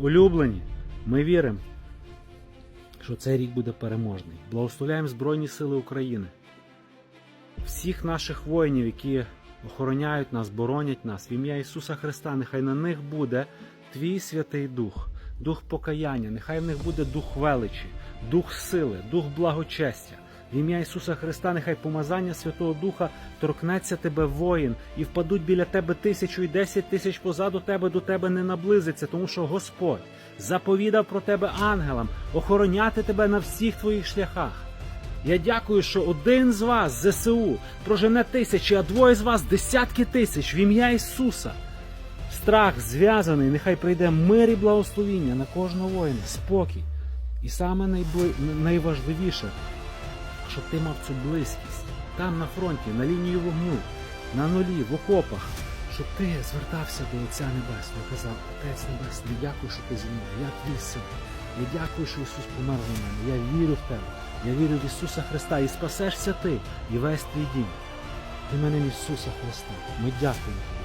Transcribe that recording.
Улюблені, ми віримо, що цей рік буде переможний. Благословляємо Збройні Сили України, всіх наших воїнів, які охороняють нас, боронять нас, в ім'я Ісуса Христа, нехай на них буде Твій Святий Дух, Дух покаяння, нехай в них буде дух величі, дух сили, дух благочестя. В ім'я Ісуса Христа, нехай помазання Святого Духа торкнеться тебе воїн, і впадуть біля тебе тисячу і десять тисяч позаду тебе до тебе не наблизиться, тому що Господь заповідав про тебе ангелам охороняти тебе на всіх твоїх шляхах. Я дякую, що один з вас, ЗСУ, прожене тисячі, а двоє з вас десятки тисяч в ім'я Ісуса. Страх зв'язаний, нехай прийде мир і благословіння на кожного воїна, спокій. І саме найбли... найважливіше, щоб ти мав цю близькість там на фронті, на лінії вогню, на нулі, в окопах, щоб ти звертався до Отця Небесного казав, Отець Небесний, дякую, що ти зі мною, я твій син. Я дякую, що Ісус помер за мене. Я вірю в тебе. Я вірю в Ісуса Христа і спасешся ти і весь твій дім. Іменем Ісуса Христа. Ми дякуємо.